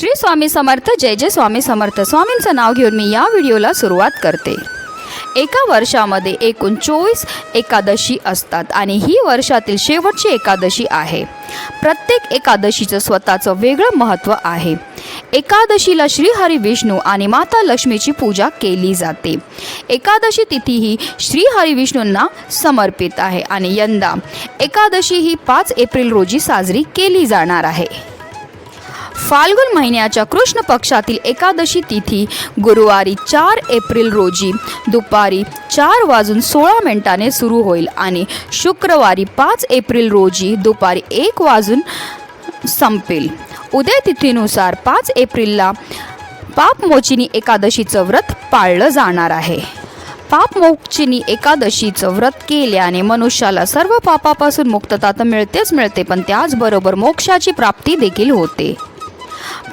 श्री स्वामी समर्थ जय जय स्वामी समर्थ. स्वामींचं नाव घेऊन मी या व्हिडिओला सुरुवात करते. एका वर्षामध्ये एकूण चोवीस एकादशी असतात आणि ही वर्षातील शेवटची एकादशी आहे. प्रत्येक एकादशीचं स्वतःचं वेगळं महत्त्व आहे. एकादशीला श्रीहरी विष्णू आणि माता लक्ष्मीची पूजा केली जाते. एकादशी तिथी ही श्रीहरी विष्णूंना समर्पित आहे आणि यंदा एकादशी ही पाच एप्रिल रोजी साजरी केली जाणार आहे. फाल्गुन महिन्याच्या कृष्ण पक्षातील एकादशी तिथी गुरुवारी चार एप्रिल रोजी दुपारी चार वाजून सोळा मिनिटाने सुरू होईल आणि शुक्रवारी पाच एप्रिल रोजी दुपारी एक वाजून संपेल. उद्या तिथीनुसार पाच एप्रिलला पापमोचिनी एकादशीचं व्रत पाळलं जाणार आहे. पापमोचिनी एकादशीचं व्रत केल्याने मनुष्याला सर्व पापापासून मुक्तता तर मिळतेच मिळते पण त्याचबरोबर मोक्षाची प्राप्ती देखील होते.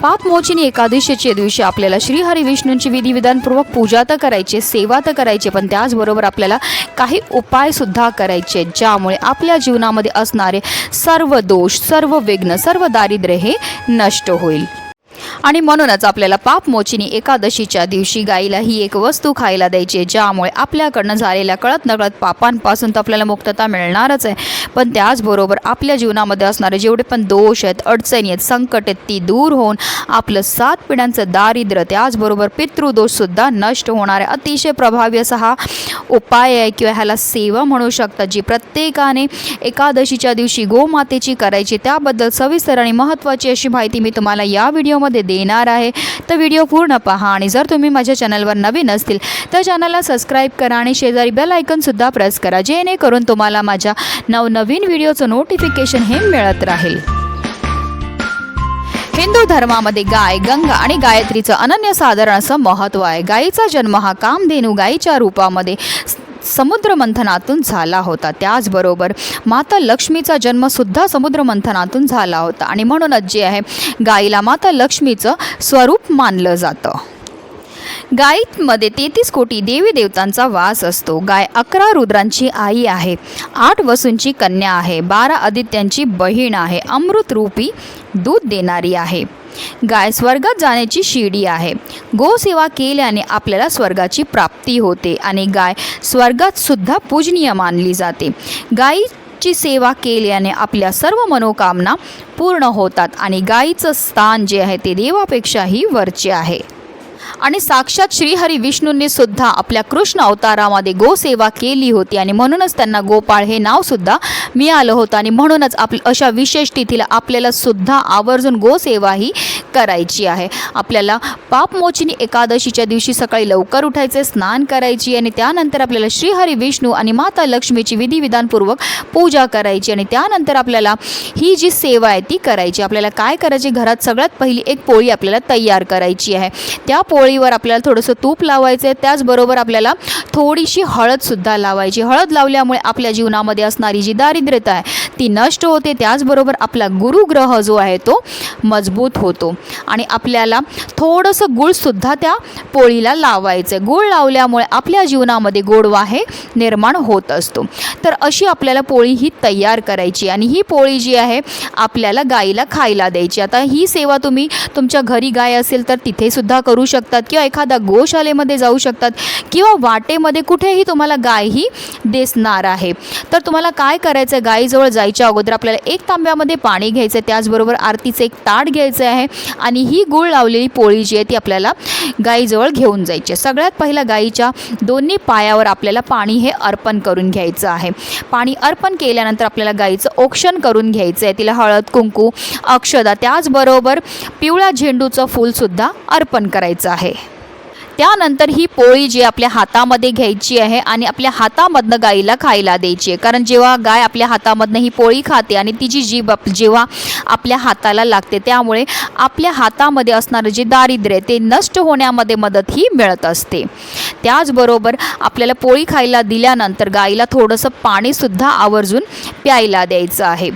पापमोचनी एकादशीच्या दिवशी आपल्याला श्रीहरी विष्णूंची विधिविधानपूर्वक पूजा तर करायची सेवा तर करायची पण त्याचबरोबर आपल्याला काही उपायसुद्धा करायचे ज्यामुळे आपल्या जीवनामध्ये असणारे सर्व दोष सर्व विघ्न सर्व दारिद्र्य हे नष्ट होईल. आणि म्हणूनच आपल्याला पापमोचिनी एकादशीच्या दिवशी गाईला ही एक वस्तू खायला द्यायची ज्यामुळे आपल्याकडनं झालेल्या कळत नकळत पापांपासून तर आपल्याला मुक्तता मिळणारच आहे. पण त्याचबरोबर आपल्या जीवनामध्ये असणारे जेवढे पण दोष आहेत अडचणी आहेत संकट आहेत ती दूर होऊन आपलं सात पिढ्यांचं दारिद्र्य त्याचबरोबर पितृदोषसुद्धा नष्ट होणार आहे. अतिशय प्रभावी असा हा उपाय आहे किंवा ह्याला सेवा म्हणू शकतात जी प्रत्येकाने एकादशीच्या दिवशी गोमातेची करायची. त्याबद्दल सविस्तर आणि महत्त्वाची अशी माहिती मी तुम्हाला या व्हिडिओमध्ये देणार आहे. तर व्हिडिओ पूर्ण पहा आणि जर तुम्ही माझ्या चॅनलवर नवीन असतील तर चॅनलला सबस्क्राईब करा आणि शेजारी बेल आयकनसुद्धा प्रेस करा जेणेकरून तुम्हाला माझ्या नवनवीन व्हिडिओचं नोटिफिकेशन हे मिळत राहील. हिंदू धर्मामध्ये गाय गंगा आणि गायत्रीचं अनन्यसाधारण असं महत्त्व आहे. गायीचा जन्म हा कामधेनू गायीच्या रूपामध्ये समुद्रमंथनातून झाला होता. त्याचबरोबर माता लक्ष्मीचा जन्मसुद्धा समुद्रमंथनातून झाला होता. आणि म्हणूनच जे आहे गाईला माता लक्ष्मीचं स्वरूप मानलं जातं. गायीमध्ये तेहतीस कोटी देवी देवतांचा वास असतो. गाय अकरा रुद्रांची आई आहे. आठ वसूंची कन्या आहे. बारा आदित्यांची बहीण आहे. अमृतरूपी दूध देणारी आहे. गाय स्वर्गात जाण्याची शिडी आहे. गोसेवा केल्याने आपल्याला स्वर्गाची प्राप्ती होते आणि गाय स्वर्गात सुद्धा पूजनीय मानली जाते. गायी ची सेवा केल्याने आपल्या सर्व मनोकामना पूर्ण होतात आणि गायीचं स्थान जे आहे ते देवापेक्षाही वरचे आहे. आणि साक्षात श्रीहरी विष्णूंनी सुद्धा आपल्या कृष्ण अवतारामध्ये गोसेवा केली होती. आणि म्हणूनच त्यांना गोपाळ हे नाव सुद्धा मिळालं होतं. आणि म्हणूनच आप अशा विशेष तिथीला आपल्याला सुद्धा आवर्जून गोसेवा ही करायची आहे. आपल्याला पापमोचिनी एकादशीच्या दिवशी सकाळी लवकर उठायचे स्नान करायची आणि त्यानंतर आपल्याला श्रीहरी विष्णू आणि माता लक्ष्मीची विधिविधानपूर्वक पूजा करायची आणि त्यानंतर आपल्याला ही जी सेवा आहे ती करायची. आपल्याला काय करायची? घरात सगळ्यात पहिली एक पोळी आपल्याला तयार करायची आहे. त्या पोळीवर आपल्याला थोडंसं तूप लावायचं आहे त्याचबरोबर आपल्याला थोडीशी हळदसुद्धा लावायची. हळद लावल्यामुळे आपल्या जीवनामध्ये असणारी जी दारिद्र्यता आहे ती नष्ट होते. त्याचबरोबर आपला गुरुग्रह जो आहे तो मजबूत होतो. आणि आपल्याला थोडंसं गुळसुद्धा त्या पोळीला लावायचं आहे. गुळ लावल्यामुळे आपल्या जीवनामध्ये गोडवा हे निर्माण होत असतो. तर अशी आपल्याला पोळी ही तयार करायची आणि ही पोळी जी आहे आपल्याला गाईला खायला द्यायची आता ही सेवा तुम्ही तुमच्या घरी गाय असेल तर तिथेसुद्धा करू शकतात किंवा एखाद्या गोशालेमध्ये जाऊ शकतात किंवा वाटेमध्ये कुठेही तुम्हाला गाय ही दिसणार आहे. तर तुम्हाला काय करायचं आहे? गायीजवळ जायच्या अगोदर आपल्याला एक तांब्यामध्ये पाणी घ्यायचं आहे. त्याचबरोबर आरतीचं एक ताट घ्यायचं आहे. आणि ही गूळ लावलेली पोळी जी आहे ती आपल्याला गाईजवळ घेऊन जायची आहे. सगळ्यात पहिला गाईच्या दोन्ही पायावर आपल्याला पाणी हे अर्पण करून घ्यायचं आहे. पाणी अर्पण केल्यानंतर आपल्याला गाईचं औक्षण करून घ्यायचं आहे. तिला हळद कुंकू अक्षदा त्याचबरोबर पिवळ्या झेंडूचं फूलसुद्धा अर्पण करायचं आहे. त्यानंतर ही पोळी जी आपल्या हातामध्ये घ्यायची आहे आणि आपल्या हातामधनं गाईला खायला द्यायची आहे. कारण जेव्हा गाय आपल्या हातामधनं ही पोळी खाते आणि तिची जीभ आप जेव्हा आपल्या हाताला लागते त्यामुळे आपल्या हातामध्ये असणारं जे दारिद्र्य आहे ते नष्ट होण्यामध्ये मदत ही मिळत असते. त्याचबरोबर आपल्याला पोळी खायला दिल्यानंतर गाईला थोडंसं पाणीसुद्धा आवर्जून प्यायला द्यायचं आहे.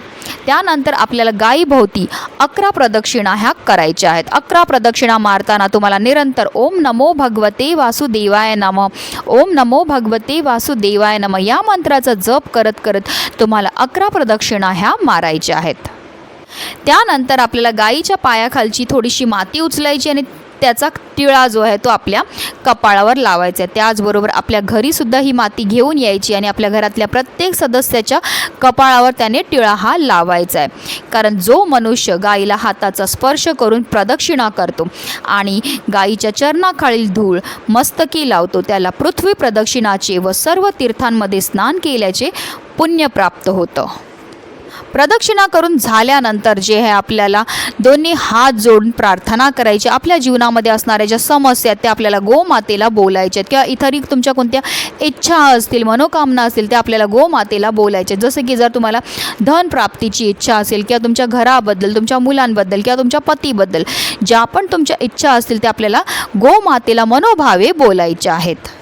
त्यानंतर आपल्याला गायीभोवती अकरा प्रदक्षिणा ह्या करायच्या आहेत. अकरा प्रदक्षिणा मारताना तुम्हाला निरंतर ओम नमो भगवते वासुदेवाय नम. ओम नमो भगवते वासुदेवाय नम. या मंत्राचा जप करत करत तुम्हाला अकरा प्रदक्षिणा ह्या मारायच्या आहेत. त्यानंतर आपल्याला गाईच्या पायाखालची थोडीशी माती उचलायची आणि त्याचा टिळा जो आहे तो आपल्या कपाळावर लावायचा आहे. त्याचबरोबर आपल्या घरीसुद्धा ही माती घेऊन यायची आणि आपल्या घरातल्या प्रत्येक सदस्याच्या कपाळावर त्याने टिळा हा लावायचा आहे. कारण जो मनुष्य गाईला हाताचा स्पर्श करून प्रदक्षिणा करतो आणि गाईच्या चरणाखालील धूळ मस्तकी लावतो त्याला पृथ्वी प्रदक्षिणाचे व सर्व तीर्थांमध्ये स्नान केल्याचे पुण्य प्राप्त होतं. प्रदक्षिणा करून झाल्यानंतर जे आहे आपल्याला दोन्ही हात जोडून प्रार्थना करायची. आपल्या जीवनामध्ये असणाऱ्या ज्या समस्या आहेत त्या आपल्याला गोमातेला बोलायच्यात आहेत. किंवा इतरही तुमच्या कोणत्या इच्छा असतील मनोकामना असतील त्या आपल्याला गोमातेला बोलायच्या आहेत. जसं की जर तुम्हाला धन प्राप्तीची इच्छा असेल किंवा तुमच्या घराबद्दल तुमच्या मुलांबद्दल किंवा तुमच्या पतीबद्दल ज्या पण तुमच्या इच्छा असतील त्या आपल्याला गोमातेला मनोभावे बोलायच्या आहेत.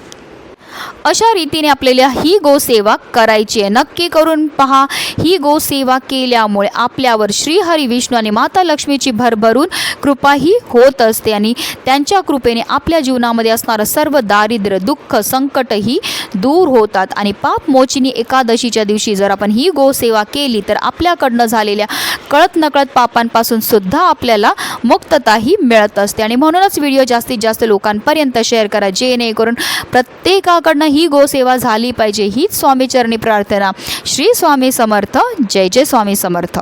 अशा रीतीने आपल्याला ही गोसेवा करायची आहे. नक्की करून पहा. ही गोसेवा केल्यामुळे आपल्यावर श्रीहरी विष्णू आणि माता लक्ष्मीची भरभरून कृपा ही होत असते आणि त्यांच्या कृपेने आपल्या जीवनामध्ये असणारं सर्व दारिद्र्य दुःख संकटही दूर होतात. आणि पाप मोचिनी एकादशीच्या दिवशी जर आपण ही गोसेवा केली तर आपल्याकडनं झालेल्या कळत नकळत पापांपासून सुद्धा आपल्याला मुक्तताही मिळत असते. आणि म्हणूनच व्हिडिओ जास्तीत जास्त लोकांपर्यंत शेअर करा जेणेकरून प्रत्येकाकडनं ही गोसेवा झाली पाहिजे हीच स्वामीचरणी प्रार्थना. श्री स्वामी समर्थ जय जय स्वामी समर्थ.